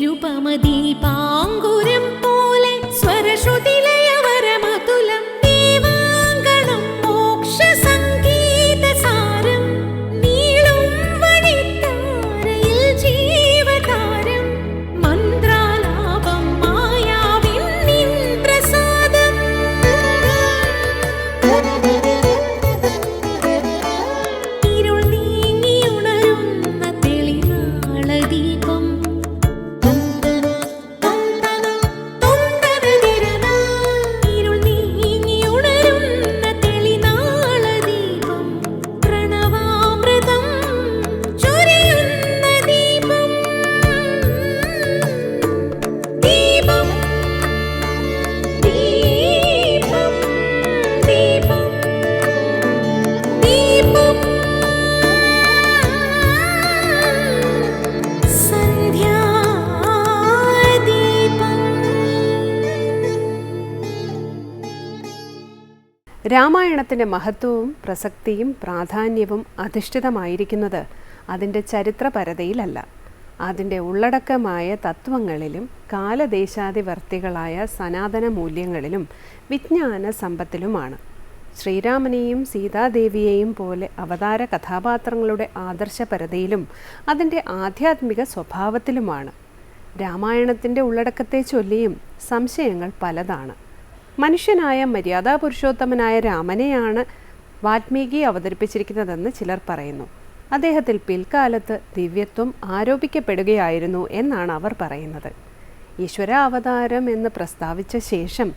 നിരുപമദീപാങ്കുരം രാമായണത്തിന്റെ മഹത്വവും പ്രസക്തിയും പ്രാധാന്യവും അധിഷ്ഠിതമായിരിക്കുന്നത് അതിന്റെ ചരിത്രപരതയിലല്ല. അതിന്റെ ഉള്ളടക്കമായ തത്വങ്ങളിലും കാലദേശാധിവർത്തികളായ സനാതന മൂല്യങ്ങളിലും വിജ്ഞാന സമ്പത്തിലുമാണ് ശ്രീരാമനെയും സീതാദേവിയെയും പോലെ അവതാര കഥാപാത്രങ്ങളുടെ ആദർശപരതയിലും അതിന്റെ ആധ്യാത്മിക സ്വഭാവത്തിലുമാണ്. രാമായണത്തിന്റെ ഉള്ളടക്കത്തെ ചൊല്ലിയും സംശയങ്ങൾ പലതാണ്. മനുഷ്യനായ മര്യാദാ പുരുഷോത്തമനായ രാമനെയാണ് വാൽമീകി അവതരിപ്പിച്ചിരിക്കുന്നതെന്ന് ചിലർ പറയുന്നു. അദ്ദേഹത്തിൽ പിൽക്കാലത്ത് ദിവ്യത്വം ആരോപിക്കപ്പെടുകയായിരുന്നു എന്നാണ് അവർ പറയുന്നത്. ഈശ്വര അവതാരം എന്ന് പ്രസ്താവിച്ച ശേഷം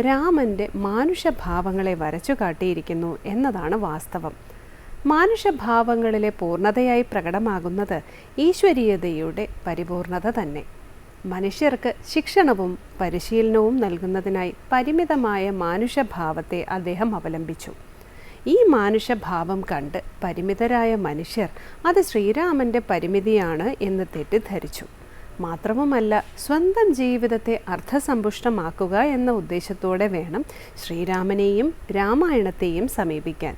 രാമന്റെ മാനുഷഭാവങ്ങളെ വരച്ചു കാട്ടിയിരിക്കുന്നു എന്നതാണ് വാസ്തവം. മാനുഷഭാവങ്ങളിലെ പൂർണതയായി പ്രകടമാകുന്നത് ഈശ്വരീയതയുടെ പരിപൂർണത തന്നെ. മനുഷ്യർക്ക് ശിക്ഷണവും പരിശീലനവും നൽകുന്നതിനായി പരിമിതമായ മാനുഷഭാവത്തെ അദ്ദേഹം അവലംബിച്ചു. ഈ മാനുഷഭാവം കണ്ട് പരിമിതരായ മനുഷ്യർ അത് ശ്രീരാമന്റെ പരിമിതിയാണ് എന്ന് തെറ്റിദ്ധരിച്ചു. മാത്രവുമല്ല സ്വന്തം ജീവിതത്തെ അർത്ഥസമ്പുഷ്ടമാക്കുക എന്ന ഉദ്ദേശത്തോടെ വേണം ശ്രീരാമനെയും രാമായണത്തെയും സമീപിക്കാൻ.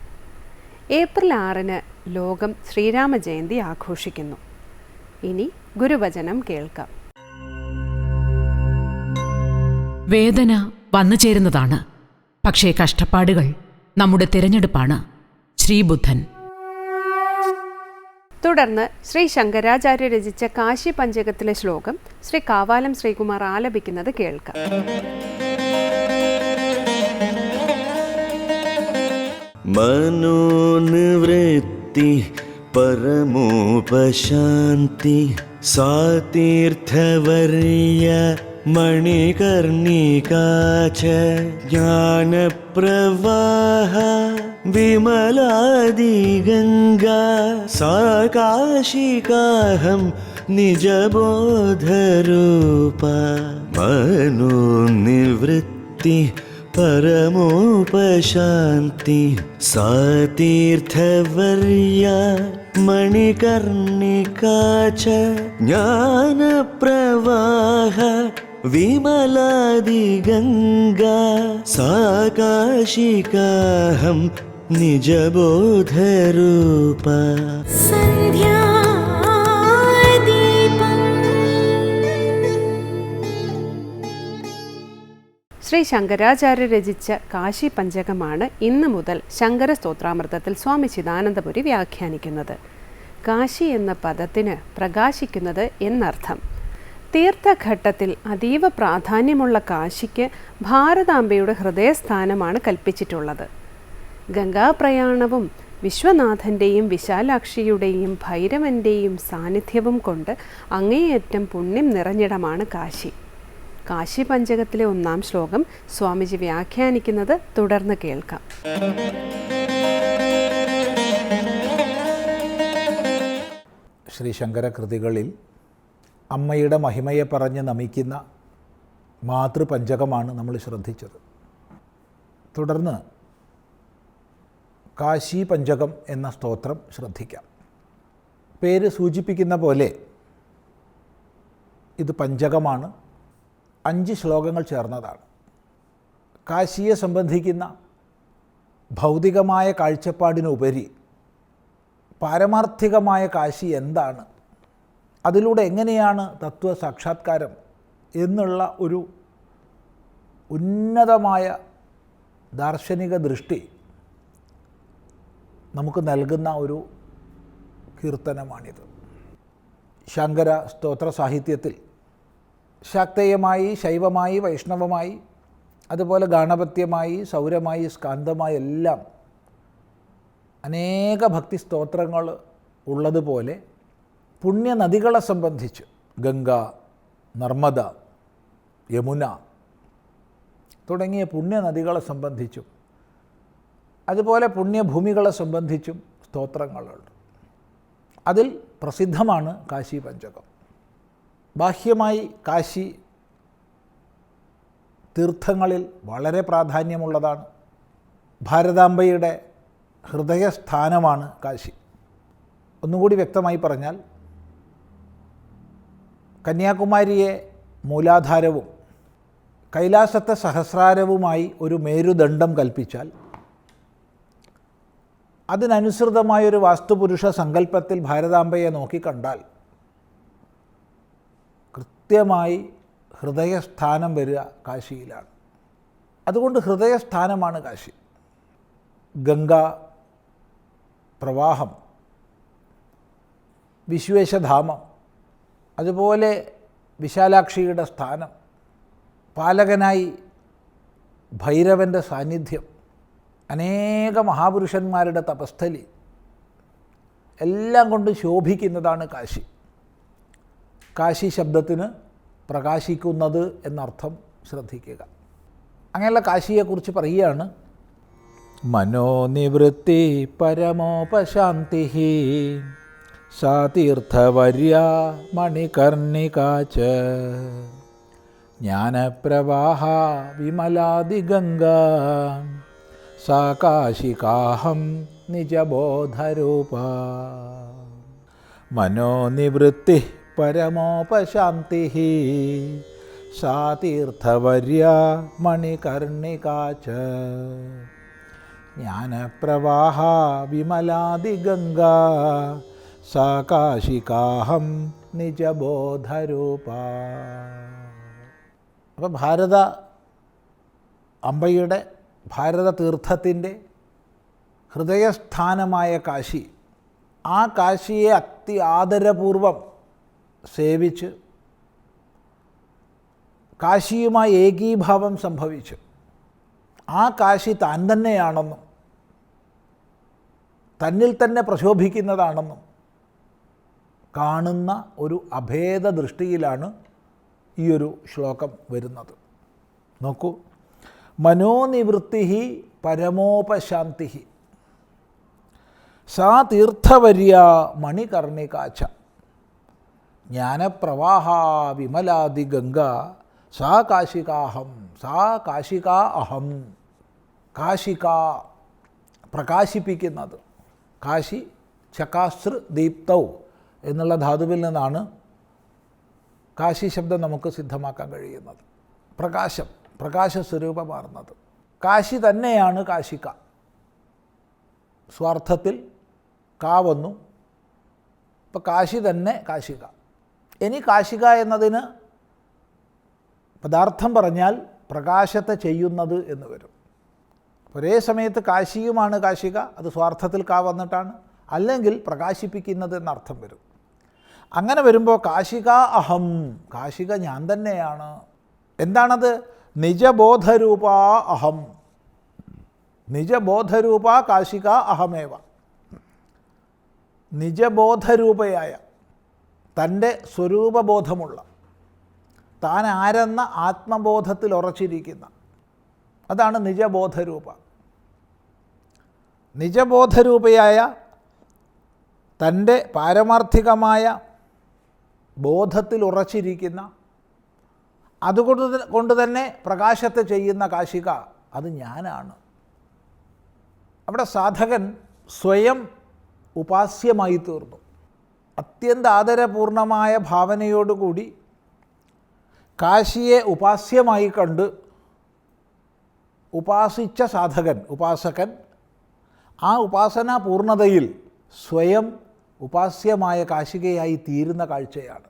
ഏപ്രിൽ ആറിന് ലോകം ശ്രീരാമ ജയന്തി ആഘോഷിക്കുന്നു. ഇനി ഗുരുവചനം കേൾക്കാം. വേദന വന്നു ചേരുന്നതാണ്. പക്ഷേ കഷ്ടപ്പാടുകൾ നമ്മുടെ തിരഞ്ഞെടുപ്പാണ്. ശ്രീബുദ്ധൻ. തുടർന്ന് ശ്രീ ശങ്കരാചാര്യ രചിച്ച കാശി പഞ്ചകത്തിലെ ശ്ലോകം ശ്രീ കാവാലം ശ്രീകുമാർ ആലപിക്കുന്നത് കേൾക്കാം. മനോനിവൃത്തി പരമോപശാന്തി സാതീർത്ഥവര്യ मणिकर्णिका च ज्ञानप्रवाह विमलादिगङ्गा सा काशिकाहं निजबोधरूपा मनोनिवृत्ति परमोपशान्ति सा तीर्थवर्या मणिकर्णिका च ज्ञानप्रवाह വിമലാദിഗംഗ സാകാശികാഹം നിജബോധരൂപ. സന്ധ്യാ ശ്രീ ശങ്കരാചാര്യ രചിച്ച കാശി പഞ്ചകമാണ് ഇന്ന് മുതൽ ശങ്കര സ്തോത്രാമൃതത്തിൽ സ്വാമി ചിദാനന്ദപുരി വ്യാഖ്യാനിക്കുന്നത്. കാശി എന്ന പദത്തിന് പ്രകാശിക്കുന്നത് എന്നർത്ഥം. തീർത്ഥഘട്ടത്തിൽ അതീവ പ്രാധാന്യമുള്ള കാശിക്ക് ഭാരതാംബയുടെ ഹൃദയസ്ഥാനമാണ് കൽപ്പിച്ചിട്ടുള്ളത്. ഗംഗാപ്രയാണവും വിശ്വനാഥന്റെയും വിശാലാക്ഷിയുടെയും ഭൈരവന്റെയും സാന്നിധ്യവും കൊണ്ട് അങ്ങേയറ്റം പുണ്യം നിറഞ്ഞിടമാണ് കാശി. കാശി പഞ്ചകത്തിലെ ഒന്നാം ശ്ലോകം സ്വാമിജി വ്യാഖ്യാനിക്കുന്നത് തുടർന്ന് കേൾക്കാം. ശ്രീ ശങ്കര കൃതികളിൽ അമ്മയുടെ മഹിമയെ പറഞ്ഞ് നമിക്കുന്ന മാതൃപഞ്ചകമാണ് നമ്മൾ ശ്രദ്ധിച്ചത്. തുടർന്ന് കാശി പഞ്ചകം എന്ന സ്തോത്രം ശ്രദ്ധിക്കാം. പേര് സൂചിപ്പിക്കുന്ന പോലെ ഇത് പഞ്ചകമാണ്. അഞ്ച് ശ്ലോകങ്ങൾ ചേർന്നതാണ്. കാശിയെ സംബന്ധിക്കുന്ന ഭൗതികമായ കാഴ്ചപ്പാടിനുപരി പാരമാർത്ഥികമായ കാശി എന്താണ്? അതിലൂടെ എങ്ങനെയാണ് തത്വ സാക്ഷാത്കാരം എന്നുള്ള ഒരു ഉന്നതമായ ദാർശനിക ദൃഷ്ടി നമുക്ക് നൽകുന്ന ഒരു കീർത്തനമാണിത്. ശങ്കര സ്തോത്ര സാഹിത്യത്തിൽ ശാക്തേയമായി ശൈവമായി വൈഷ്ണവമായി അതുപോലെ ഗാണപത്യമായി സൗരമായി സ്കാന്തമായി എല്ലാം അനേക ഭക്തി സ്തോത്രങ്ങൾ ഉള്ളതുപോലെ പുണ്യനദികളെ സംബന്ധിച്ച് ഗംഗ നർമ്മദ യമുന തുടങ്ങിയ പുണ്യനദികളെ സംബന്ധിച്ചും അതുപോലെ പുണ്യഭൂമികളെ സംബന്ധിച്ചും സ്തോത്രങ്ങളുണ്ട്. അതിൽ പ്രസിദ്ധമാണ് കാശി പഞ്ചകം. ബാഹ്യമായി കാശി തീർത്ഥങ്ങളിൽ വളരെ പ്രാധാന്യമുള്ളതാണ്. ഭാരതാംബയുടെ ഹൃദയസ്ഥാനമാണ് കാശി. ഒന്നുകൂടി വ്യക്തമായി പറഞ്ഞാൽ കന്യാകുമാരിയെ മൂലാധാരവും കൈലാസത്തെ സഹസ്രാരവുമായി ഒരു മേരുദണ്ഡം കൽപ്പിച്ചാൽ അതിനനുസൃതമായൊരു വാസ്തുപുരുഷ സങ്കല്പത്തിൽ ഭാരതാംബയെ നോക്കിക്കണ്ടാൽ കൃത്യമായി ഹൃദയസ്ഥാനം വരിക കാശിയിലാണ്. അതുകൊണ്ട് ഹൃദയസ്ഥാനമാണ് കാശി. ഗംഗ പ്രവാഹം വിശ്വേശധാമം അതുപോലെ വിശാലാക്ഷിയുടെ സ്ഥാനം പാലകനായി ഭൈരവന്റെ സാന്നിധ്യം അനേക മഹാപുരുഷന്മാരുടെ തപസ്ഥലി എല്ലാം കൊണ്ട് ശോഭിക്കുന്നതാണ് കാശി. കാശി ശബ്ദത്തിന് പ്രകാശിക്കുന്നത് എന്നർത്ഥം ശ്രദ്ധിക്കുക. അങ്ങനെയുള്ള കാശിയെക്കുറിച്ച് പറയുകയാണ്. മനോനിവൃത്തി പരമോപശാന്തി സാ തീർത്ഥവർയ മണികർണികാച്ച ജ്ഞാനപ്രവാഹ വിമലാദിഗംഗ. സാ കാശികാഹം നിജബോധരൂപ. മനോനിവൃത്തി പരമോപശാന്തി. സാ തീർത്ഥവർയ മണികർണികാച്ച ജ്ഞാനപ്രവാഹ വിമലാദിഗംഗ. സാ കാശികാഹം നിജബോധരൂപ. അപ്പം ഭാരത അമ്പയുടെ ഭാരത തീർത്ഥത്തിന്റെ ഹൃദയസ്ഥാനമായ കാശി ആ കാശിയെ അതി ആദരപൂർവം സേവിച്ച് കാശിയുമായി ഏകീഭാവം സംഭവിച്ചു ആ കാശി താൻ തന്നെയാണെന്നും തന്നിൽ തന്നെ പ്രശോഭിക്കുന്നതാണെന്നും കാണുന്ന ഒരു അഭേദ ദൃഷ്ടിയിലാണ് ഈ ഒരു ശ്ലോകം വരുന്നത്. നോക്കൂ. മനോനിവൃത്തി പരമോപശാന്തി സാ തീർത്ഥവര്യ മണികർണികാച്ച ജ്ഞാനപ്രവാഹ വിമലാദി ഗംഗ. സാ കാശികാഹം സാ കാശിക അഹം. കാശിക പ്രകാശിപ്പിക്കുന്നത്. കാശി ചകാസൃ ദീപ്തൗ എന്നുള്ള ധാതുവിൽ നിന്നാണ് കാശി ശബ്ദം നമുക്ക് സിദ്ധമാക്കാൻ കഴിയുന്നത്. പ്രകാശം പ്രകാശ സ്വരൂപമാർന്നത് കാശി തന്നെയാണ് കാശിക്ക. സ്വാർത്ഥത്തിൽ കാ വന്നു. ഇപ്പം കാശി തന്നെ കാശിക. ഇനി കാശിക എന്നതിന് പദാർത്ഥം പറഞ്ഞാൽ പ്രകാശത്തെ ചെയ്യുന്നത് എന്ന് വരും. ഒരേ സമയത്ത് കാശിയുമാണ് കാശിക അത് സ്വാർത്ഥത്തിൽ കാ വന്നിട്ടാണ്. അല്ലെങ്കിൽ പ്രകാശിപ്പിക്കുന്നത് എന്നർത്ഥം വരും. അങ്ങനെ വരുമ്പോൾ കാശിക അഹം കാശിക ഞാൻ തന്നെയാണ്. എന്താണത്? നിജബോധരൂപ അഹം. നിജബോധരൂപ കാശിക അഹമേവ. നിജബോധരൂപയായ തന്റെ സ്വരൂപബോധമുള്ള താൻ ആരെന്ന ആത്മബോധത്തിൽ ഉറച്ചിരിക്കുന്ന അതാണ് നിജബോധരൂപ. നിജബോധരൂപയായ തന്റെ പാരമാർത്ഥികമായ ബോധത്തിൽ ഉറച്ചിരിക്കുന്ന അതുകൊണ്ട് കൊണ്ട് തന്നെ പ്രകാശത്തെ ചെയ്യുന്ന കാശിക അത് ഞാനാണ്. അവിടെ സാധകൻ സ്വയം ഉപാസ്യമായി തീർന്നു. അത്യന്ത ആദരപൂർണമായ ഭാവനയോടുകൂടി കാശിയെ ഉപാസ്യമായി കണ്ട് ഉപാസിച്ച സാധകൻ ഉപാസകൻ ആ ഉപാസനാ പൂർണതയിൽ സ്വയം ഉപാസ്യമായ കാശികയായി തീരുന്ന കാഴ്ചയാണ്.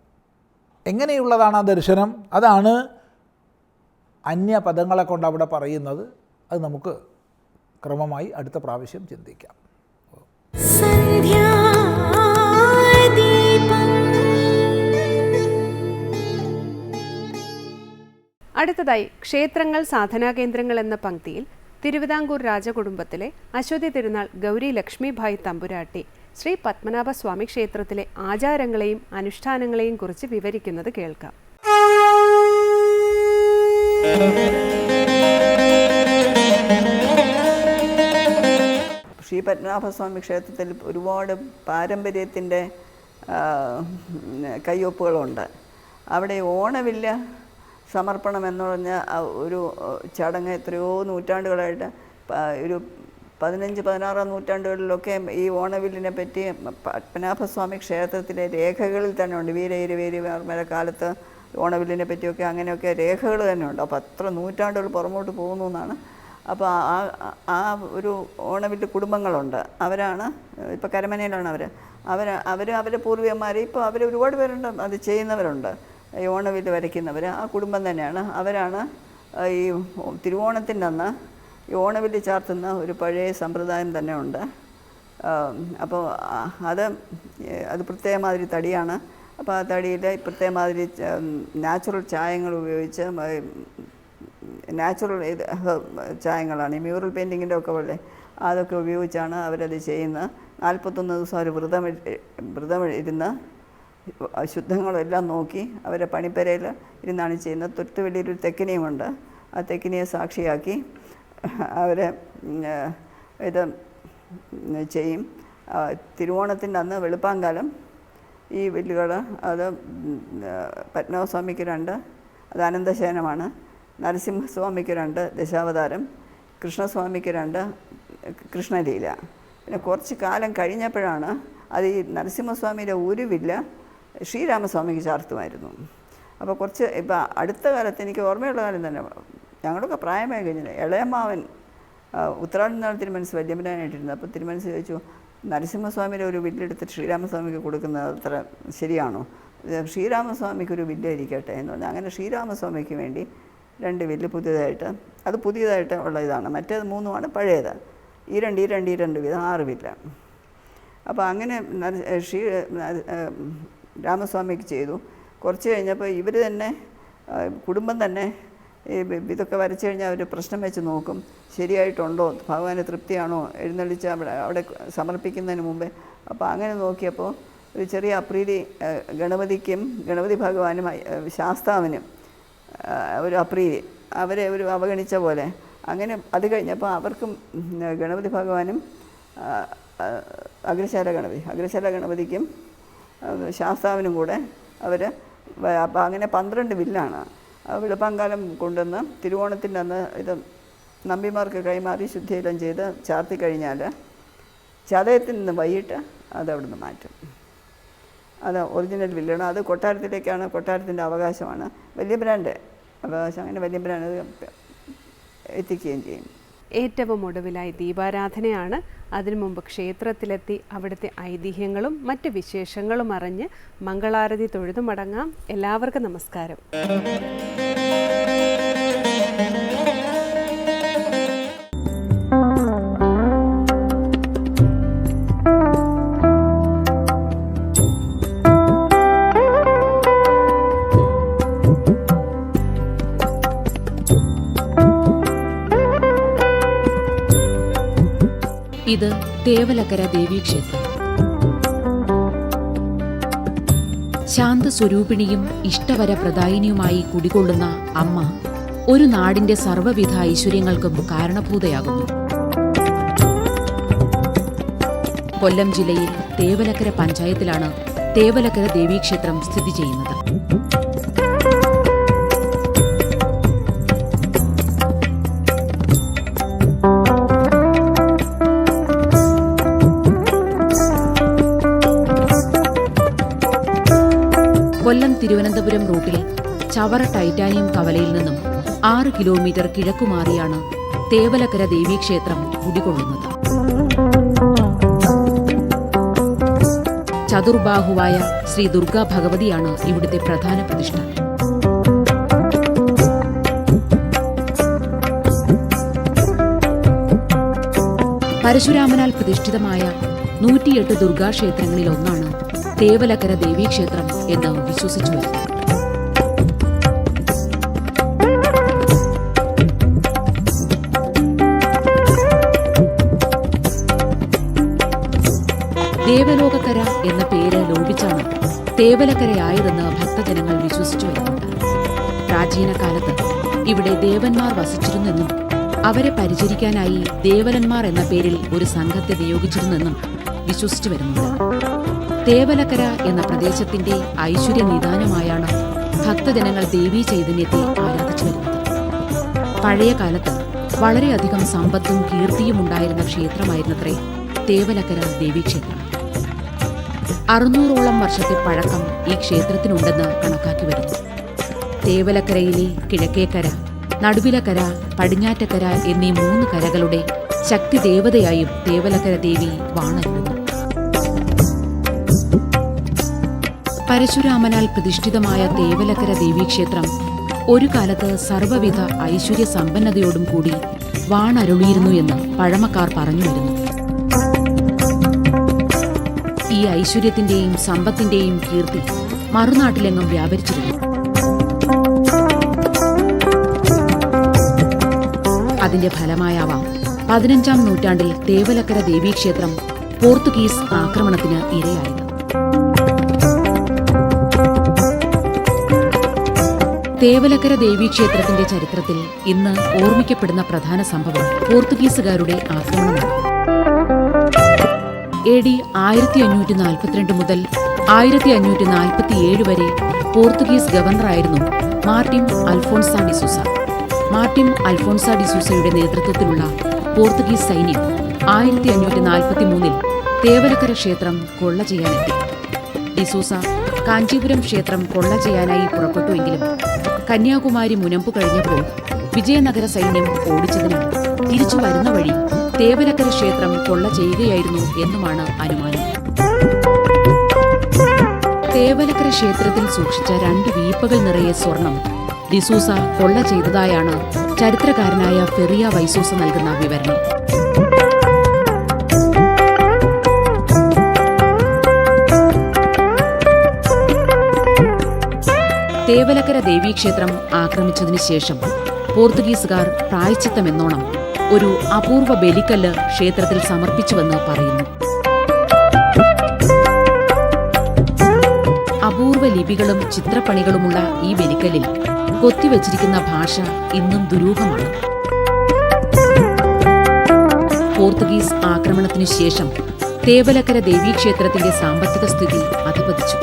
എങ്ങനെയുള്ളതാണ് ആ ദർശനം? അതാണ് അന്യപദങ്ങളെ കൊണ്ട് അവിടെ പറയുന്നത്. അത് നമുക്ക് ക്രമമായി അടുത്ത പ്രാവശ്യം ചിന്തിക്കാം. അടുത്തതായി ക്ഷേത്രങ്ങൾ സാധനാകേന്ദ്രങ്ങൾ എന്ന പങ്ക്തിയിൽ തിരുവിതാംകൂർ രാജകുടുംബത്തിലെ അശ്വതി തിരുനാൾ ഗൗരി ലക്ഷ്മിഭായ് തമ്പുരാട്ടി ശ്രീ പത്മനാഭസ്വാമി ക്ഷേത്രത്തിലെ ആചാരങ്ങളെയും അനുഷ്ഠാനങ്ങളെയും കുറിച്ച് വിവരിക്കുന്നത് കേൾക്കാം. ശ്രീ പത്മനാഭസ്വാമി ക്ഷേത്രത്തിൽ ഒരുപാട് പാരമ്പര്യത്തിന്റെ കയ്യൊപ്പുകളുണ്ട്. അവിടെ ഓണവില്ല സമർപ്പണം എന്ന് പറഞ്ഞ ഒരു ചടങ്ങ് എത്രയോ നൂറ്റാണ്ടുകളായിട്ട് ഒരു പതിനഞ്ച് പതിനാറാം നൂറ്റാണ്ടുകളിലൊക്കെ ഈ ഓണവില്ലിനെ പറ്റി പത്മനാഭസ്വാമി ക്ഷേത്രത്തിലെ രേഖകളിൽ തന്നെ ഉണ്ട്. വീരയിരുവേരിമാരുടെ കാലത്ത് ഓണവില്ലിനെ പറ്റിയൊക്കെ അങ്ങനെയൊക്കെ രേഖകൾ തന്നെ ഉണ്ട്. അപ്പോൾ അത്ര നൂറ്റാണ്ടുകൾ പുറമോട്ട് പോകുന്നു എന്നാണ്. അപ്പോൾ ആ ആ ഒരു ഓണവില്ല് കുടുംബങ്ങളുണ്ട്. അവരാണ് ഇപ്പോൾ കരമനയിലാണ് അവർ അവർ അവർ അവരെ പൂർവികന്മാർ ഇപ്പോൾ അവർ ഒരുപാട് പേരുണ്ട്. അത് ചെയ്യുന്നവരുണ്ട്. ഈ ഓണവില്ല് വരയ്ക്കുന്നവർ ആ കുടുംബം തന്നെയാണ്. അവരാണ് ഈ തിരുവോണത്തിന്റെ അന്ന് ഓണവില്ല് ചാർത്തുന്ന ഒരു പഴയ സമ്പ്രദായം തന്നെ ഉണ്ട് അപ്പോൾ അത് അത് പ്രത്യേക മാതിരി തടിയാണ്. അപ്പോൾ ആ തടിയിൽ പ്രത്യേക മാതിരി നാച്ചുറൽ ചായങ്ങൾ ഉപയോഗിച്ച് നാച്ചുറൽ ഇത് ചായങ്ങളാണ്. ഈ മ്യൂറൽ പെയിന്റിങ്ങിന്റെ ഒക്കെ പോലെ അതൊക്കെ ഉപയോഗിച്ചാണ് അവരത് ചെയ്യുന്നത് നാൽപ്പത്തൊന്ന് ദിവസം അവർ വ്രതം വ്രതം ഇരുന്ന് ശുദ്ധങ്ങളെല്ലാം നോക്കി അവരെ പണിപ്പരയിൽ ഇരുന്നാണ് ചെയ്യുന്നത്. തൊട്ട് വലിയൊരു തെക്കിനിയുമുണ്ട് ആ തെക്കിനിയെ സാക്ഷിയാക്കി ഏഹ്, ഇത് ചെയ്യും. തിരുവോണത്തിന്റെ അന്ന് വെളുപ്പാങ്കാലം ഈ വില്ലുകൾ അത് പത്മനാഭസ്വാമിക്ക് രണ്ട് അത് അനന്തശയനമാണ്. നരസിംഹസ്വാമിക്ക് രണ്ട് ദശാവതാരം. കൃഷ്ണസ്വാമിക്ക് രണ്ട് കൃഷ്ണലീല. പിന്നെ കുറച്ച് കാലം കഴിഞ്ഞപ്പോഴാണ് അത് ഈ നരസിംഹസ്വാമിയുടെ ഒരു വില്ല ശ്രീരാമസ്വാമിക്ക് ചാർത്തുമായിരുന്നു. അപ്പോൾ കുറച്ച് ഇപ്പം അടുത്ത കാലത്ത് എനിക്ക് ഓർമ്മയുള്ള കാലം തന്നെ. ഞങ്ങളൊക്കെ പ്രായമായി കഴിഞ്ഞത് ഇളയമാവൻ ഉത്തരാടി നാൾ തിരുമനസ് വല്യമ്പനായിട്ടിരുന്നു അപ്പോൾ തിരുമനസ് ചോദിച്ചു നരസിംഹസ്വാമിയുടെ ഒരു വില്ലെടുത്ത് ശ്രീരാമസ്വാമിക്ക് കൊടുക്കുന്നത് അത്ര ശരിയാണോ? ശ്രീരാമസ്വാമിക്ക് ഒരു വില്ല് ഇരിക്കട്ടെ എന്ന് പറഞ്ഞു. അങ്ങനെ ശ്രീരാമസ്വാമിക്ക് വേണ്ടി രണ്ട് വില്ല് പുതിയതായിട്ട് അത് പുതിയതായിട്ട് ഉള്ള ഇതാണ്. മറ്റേത് മൂന്നുമാണ് പഴയത്. ഈ രണ്ട് ഈ രണ്ട് ഈ രണ്ട് വീതം ആറ് വില്ല. അപ്പോൾ അങ്ങനെ ശ്രീ രാമസ്വാമിക്ക് ചെയ്തു. കുറച്ച് കഴിഞ്ഞപ്പോൾ ഇവർ തന്നെ കുടുംബം തന്നെ ഈ ഇതൊക്കെ വരച്ചു കഴിഞ്ഞാൽ അവർ പ്രശ്നം വെച്ച് നോക്കും. ശരിയായിട്ടുണ്ടോ? ഭഗവാന് തൃപ്തിയാണോ? എഴുന്നള്ളിച്ച് അവിടെ അവിടെ സമർപ്പിക്കുന്നതിന് മുമ്പേ. അപ്പോൾ അങ്ങനെ നോക്കിയപ്പോൾ ഒരു ചെറിയ അപ്രീതി ഗണപതിക്കും ഗണപതി ഭഗവാനും ശാസ്താവിനും ഒരു അപ്രീതി. അവരെ ഒരു അവഗണിച്ച പോലെ. അങ്ങനെ അത് കഴിഞ്ഞപ്പോൾ അവർക്കും ഗണപതി ഭഗവാനും അഗ്രശാല ഗണപതി അഗ്രശാല ഗണപതിക്കും ശാസ്താവിനും കൂടെ അവർ അങ്ങനെ പന്ത്രണ്ട് വില്ലാണ്. വെളുപ്പാങ്കാലം കൊണ്ടുവന്ന് തിരുവോണത്തിന്റെ അന്ന് ഇത് നമ്പിമാർക്ക് കൈമാറി ശുദ്ധിയെല്ലാം ചെയ്ത് ചാർത്തി കഴിഞ്ഞാൽ ചതയത്തിൽ നിന്ന് വൈകിട്ട് അത് മാറ്റും. അത് ഒറിജിനൽ വില്ലാണ് അത് കൊട്ടാരത്തിലേക്കാണ് കൊട്ടാരത്തിന്റെ അവകാശമാണ്. വലിയ ബ്രാൻഡ്. അവകാശം. അങ്ങനെ വലിയ ബ്രാൻഡ് എത്തിക്കുകയും ചെയ്യും. ഏറ്റവും ഒടുവിലായി ദീപാരാധനയാണ്. അതിനു മുമ്പ് ക്ഷേത്രത്തിലെത്തി അവിടുത്തെ ഐതിഹ്യങ്ങളും മറ്റ് വിശേഷങ്ങളും അറിഞ്ഞ് മംഗളാരതി തൊഴുതു മടങ്ങാം എല്ലാവർക്കും നമസ്കാരം. തേവലക്കര ദേവീക്ഷേത്രം ശാന്തസ്വരൂപിണിയും ഇഷ്ടവരപ്രദായിനിയുമായി കുടികൊള്ളുന്ന അമ്മ ഒരു നാടിന്റെ സർവവിധ ഐശ്വര്യങ്ങൾക്കും കാരണഭൂതയാകുന്നു. കൊല്ലം ജില്ലയിൽ തേവലക്കര പഞ്ചായത്തിലാണ് തേവലക്കര ദേവീക്ഷേത്രം സ്ഥിതി ചെയ്യുന്നത്. തിരുവനന്തപുരം റൂട്ടിൽ ചവറ ടൈറ്റാനിയം കവലയിൽ നിന്നും ആറ് കിലോമീറ്റർ കിഴക്കുമാറിയാണ് തേവലക്കര ദേവീക്ഷേത്രം കുടികൊള്ളുന്നത്. ചതുർബാഹുവായ ശ്രീ ദുർഗാ ഭഗവതിയാണ് ഇവിടുത്തെ പ്രധാന പ്രതിഷ്ഠ. പരശുരാമനാൽ പ്രതിഷ്ഠിതമായ നൂറ്റിയെട്ട് ദുർഗാക്ഷേത്രങ്ങളിൽ ഒന്നാണ് തേവലക്കര ദേവീക്ഷേത്രം എന്ന് വിശ്വസിച്ചു ദേവലോകക്കര എന്ന പേര് ലോപിച്ചാണ് തേവലക്കരയായതെന്ന് ഭക്തജനങ്ങൾ വിശ്വസിച്ചു വരുന്നുണ്ട്. പ്രാചീന കാലത്ത് ഇവിടെ ദേവന്മാർ വസിച്ചിരുന്നെന്നും അവരെ പരിചരിക്കാനായി ദേവലന്മാർ എന്ന പേരിൽ ഒരു സംഘത്തെ നിയോഗിച്ചിരുന്നെന്നും വിശ്വസിച്ചു വരുന്നത്. തേവലക്കര എന്ന പ്രദേശത്തിന്റെ ഐശ്വര്യ നിദാനമായാണ് ഭക്തജനങ്ങൾ ദേവീ ചൈതന്യത്തെ ആരാധിച്ചു വരുന്നത്. പഴയ കാലത്ത് വളരെയധികം സമ്പത്തും കീർത്തിയും ഉണ്ടായിരുന്ന ക്ഷേത്രമായിരുന്നത്രേ തേവലക്കര ദേവീക്ഷേത്രം അറുന്നൂറോളം വർഷത്തെ പഴക്കം ഈ ക്ഷേത്രത്തിനുണ്ടെന്ന് കണക്കാക്കി വരുന്നു. തേവലക്കരയിലെ കിഴക്കേക്കര നടുവിലക്കര പടിഞ്ഞാറ്റക്കര എന്നീ മൂന്ന് കരകളുടെ ശക്തി ദേവതയായും തേവലക്കര ദേവി വാണരുന്നു. പരശുരാമനാൽ പ്രതിഷ്ഠിതമായ തേവലക്കര ദേവീക്ഷേത്രം ഒരു കാലത്ത് സർവവിധ ഐശ്വര്യ സമ്പന്നതയോടും കൂടി വാണരുളിയിരുന്നു എന്ന് പഴമക്കാർ പറഞ്ഞു വരുന്നു. ഈ ഐശ്വര്യത്തിന്റെയും സമ്പത്തിന്റെയും കീർത്തി മറുനാട്ടിലെങ്ങും വ്യാപരിച്ചിരുന്നു. അതിന്റെ ഫലമായാവാം പതിനഞ്ചാം നൂറ്റാണ്ടിൽ തേവലക്കര ദേവീക്ഷേത്രം പോർത്തുഗീസ് ആക്രമണത്തിന് ഇരയായത്. തേവലക്കര ദേവീക്ഷേത്രത്തിന്റെ ചരിത്രത്തിൽ ഇന്ന് ഓർമ്മിക്കപ്പെടുന്ന പ്രധാന സംഭവം പോർത്തുഗീസുകാരുടെ ആക്രമണമാണ്. എ ഡി ആയിരത്തി അഞ്ഞൂറ്റി നാൽപ്പത്തിരണ്ട് മുതൽ ആയിരത്തി അഞ്ഞൂറ്റി നാൽപ്പത്തിയേഴ് വരെ Portuguese ഗവർണറായിരുന്നു Martin Alfonso D'Souza Martin Alfonso ഡിസൂസയുടെ നേതൃത്വത്തിലുള്ള പോർത്തുഗീസ് സൈന്യം ആയിരത്തി അഞ്ഞൂറ്റി നാൽപ്പത്തി മൂന്നിൽ തേവലക്കര ക്ഷേത്രം കൊള്ള ചെയ്യാനെത്തി. ഡിസൂസ കാഞ്ചീപുരം ക്ഷേത്രം കൊള്ള ചെയ്യാനായി പുറപ്പെട്ടുവെങ്കിലും കന്യാകുമാരി മുനമ്പ് കഴിഞ്ഞപ്പോൾ വിജയനഗര സൈന്യം ഓടിച്ചതിനാൽ തിരിച്ചു വരുന്ന വഴി തേവരക്കര ക്ഷേത്രം കൊള്ള ചെയ്യുകയായിരുന്നു എന്നുമാണ് അനുമാനം. തേവലക്കര ക്ഷേത്രത്തിൽ സൂക്ഷിച്ച രണ്ട് വീപ്പകൾ നിറയെ സ്വർണം ഡിസൂസ കൊള്ള ചെയ്തതായാണ് ചരിത്രകാരനായ ഫെറിയ വൈസൂസ നൽകുന്ന വിവരണം. തേവലക്കര ദേവീക്ഷേത്രം ആക്രമിച്ചതിനു ശേഷം പോർത്തുഗീസുകാർ പ്രായച്ചിത്തമെന്നോണം ഒരു അപൂർവ ബലിക്കല്ല് ക്ഷേത്രത്തിൽ സമർപ്പിച്ചുവെന്ന് പറയുന്നു. അപൂർവ ലിപികളും ചിത്രപ്പണികളുമുള്ള ഈ ബലിക്കല്ലിൽ കൊത്തിവച്ചിരിക്കുന്ന ഭാഷ ഇന്നും ദുരൂഹമാണ്. പോർത്തുഗീസ് ആക്രമണത്തിനു ശേഷം തേവലക്കര ദേവീക്ഷേത്രത്തിന്റെ സാമ്പത്തിക സ്ഥിതി അധപതിച്ചു.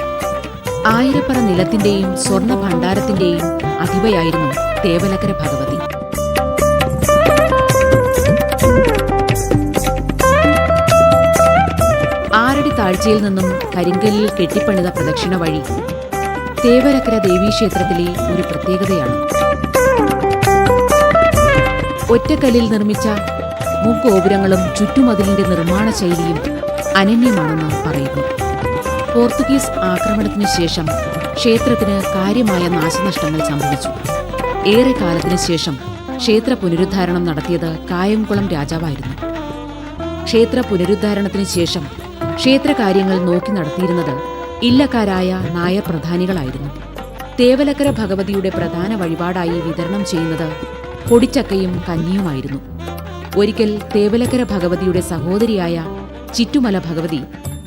ആയിരപ്പറ നിലത്തിന്റെയും സ്വർണ ഭണ്ഡാരത്തിന്റെയും അധിപയായിരുന്നു തേവലക്കര ഭഗവതി. ആറടി താഴ്ചയിൽ നിന്നും കരിങ്കല്ലിൽ കെട്ടിപ്പണിത പ്രദക്ഷിണ വഴി തേവലക്കര ദേവീക്ഷേത്രത്തിലെ ഒരു പ്രത്യേകതയാണ്. ഒറ്റക്കല്ലിൽ നിർമ്മിച്ച മുഗോപുരങ്ങളും ചുറ്റുമതിലിന്റെ നിർമ്മാണ ശൈലിയും അനന്യമാണെന്ന് പറയുന്നു. പോർത്തുഗീസ് ആക്രമണത്തിനു ശേഷം ക്ഷേത്രത്തിന് കാര്യമായ നാശനഷ്ടങ്ങൾ സംഭവിച്ചു. ഏറെ കാലത്തിനു ശേഷം ക്ഷേത്ര പുനരുദ്ധാരണം നടത്തിയത് കായംകുളം രാജാവായിരുന്നു. ക്ഷേത്ര പുനരുദ്ധാരണത്തിന് ശേഷം ക്ഷേത്രകാര്യങ്ങൾ നോക്കി നടത്തിയിരുന്നത് ഇല്ലക്കാരായ നായർ പ്രധാനികളായിരുന്നു തേവലക്കര ഭഗവതിയുടെ പ്രധാന വഴിപാടായി വിതരണം ചെയ്യുന്നത് പൊടിച്ചക്കയും കഞ്ഞിയുമായിരുന്നു. ഒരിക്കൽ തേവലക്കര ഭഗവതിയുടെ സഹോദരിയായ ചിറ്റുമല ഭഗവതി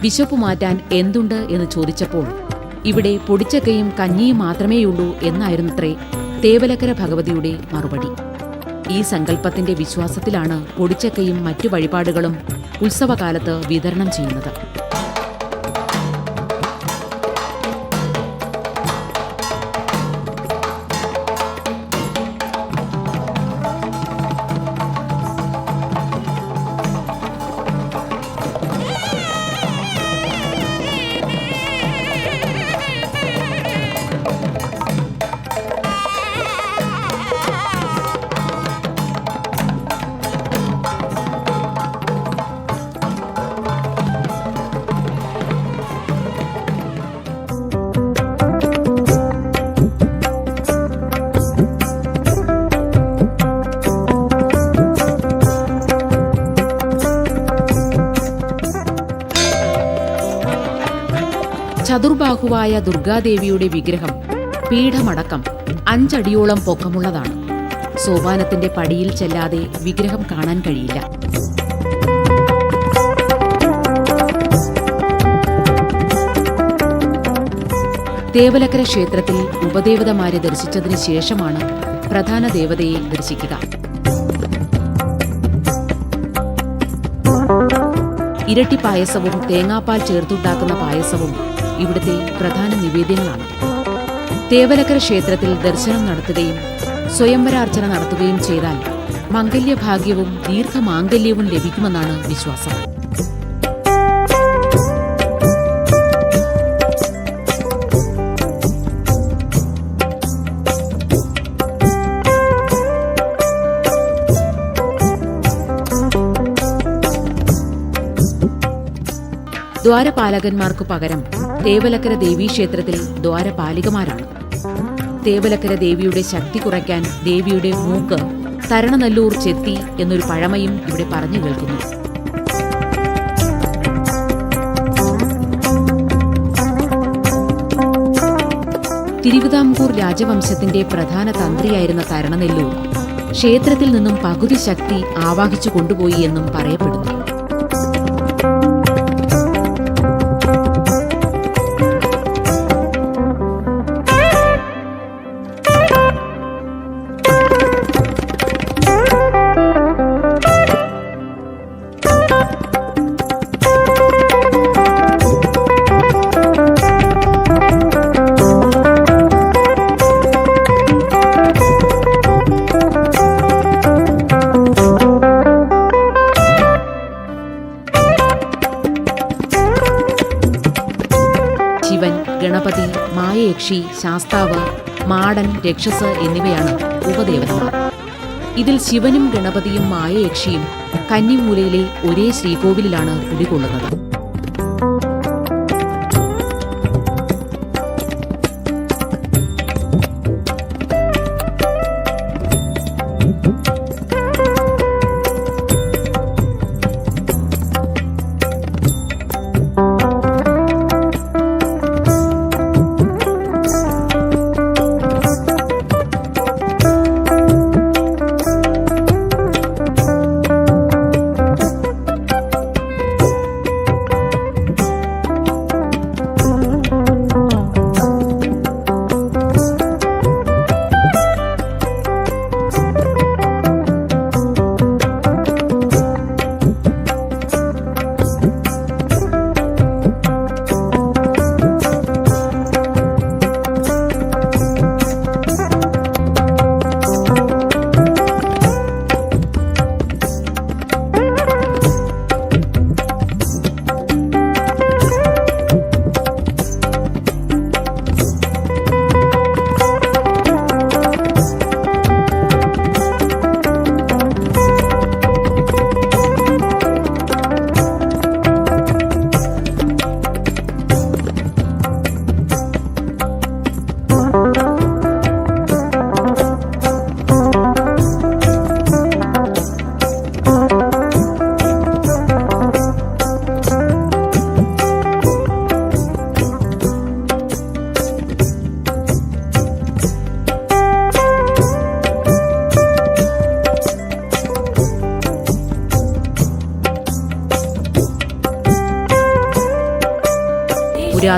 വിശപ്പ് മാറ്റാൻ എന്തുണ്ട് എന്ന് ചോദിച്ചപ്പോൾ ഇവിടെ പൊടിച്ചക്കയും കഞ്ഞിയും മാത്രമേയുള്ളൂ എന്നായിരുന്നത്രേ തേവലക്കര ഭഗവതിയുടെ മറുപടി. ഈ സങ്കല്പത്തിന്റെ വിശ്വാസത്തിലാണ് പൊടിച്ചക്കയും മറ്റു വഴിപാടുകളും ഉത്സവകാലത്ത് വിതരണം ചെയ്യുന്നത്. ചതുർബാഹുവായ ദുർഗാദേവിയുടെ വിഗ്രഹം പീഠമടക്കം അഞ്ചടിയോളം പൊക്കമുള്ളതാണ്. സോപാനത്തിന്റെ പടിയിൽ ചെല്ലാതെ വിഗ്രഹം കാണാൻ കഴിയില്ല. ദേവലക്കര ക്ഷേത്രത്തിൽ ഉപദേവതമാരെ ദർശിച്ചതിന് ശേഷമാണ് പ്രധാന ദേവതയെ ദർശിക്കുക. ഇരട്ടി പായസവും തേങ്ങാപ്പാൽ ചേർത്തുണ്ടാക്കുന്ന പായസവും ഇവിടുത്തെ പ്രധാന നിവേദ്യങ്ങളാണ്. തേവലക്കര ക്ഷേത്രത്തിൽ ദർശനം നടത്തുകയും സ്വയംവരാർച്ചന നടത്തുകയും ചെയ്താൽ മംഗല്യഭാഗ്യവും ദീർഘമാംഗല്യവും ലഭിക്കുമെന്നാണ് വിശ്വാസം. ദ്വാരപാലകന്മാർക്കു പകരം തേവലക്കര ദേവീക്ഷേത്രത്തിൽ ദ്വാരപാലികമാരാണ്. തേവലക്കര ദേവിയുടെ ശക്തി കുറയ്ക്കാൻ ദേവിയുടെ മൂക്ക് തരണനല്ലൂർ ചെത്തി എന്നൊരു പഴമയും ഇവിടെ പറഞ്ഞു കേൾക്കുന്നു. തിരുവിതാംകൂർ രാജവംശത്തിന്റെ പ്രധാന തന്ത്രിയായിരുന്ന തരണനെല്ലൂർ ക്ഷേത്രത്തിൽ നിന്നും പകുതി ശക്തി ആവാഹിച്ചു കൊണ്ടുപോയി എന്നും പറയപ്പെടുന്നു. മായയക്ഷി ശാസ്താവ് മാടൻ രക്ഷസ് എന്നിവയാണ് ഉപദേവതമാർ ഇതിൽ ശിവനും ഗണപതിയും മായയക്ഷിയും കന്നിമൂലയിലെ ഒരേ ശ്രീകോവിലിലാണ് കുടികൊള്ളുന്നത്.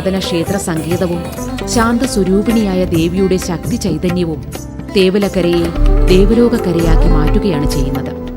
പുരാതന ക്ഷേത്ര സംഗീതവും ശാന്തസ്വരൂപിണിയായ ദേവിയുടെ ശക്തി ചൈതന്യവും തേവലക്കരയെ ദേവലോകക്കരയാക്കി മാറ്റുകയാണ് ചെയ്യുന്നത്.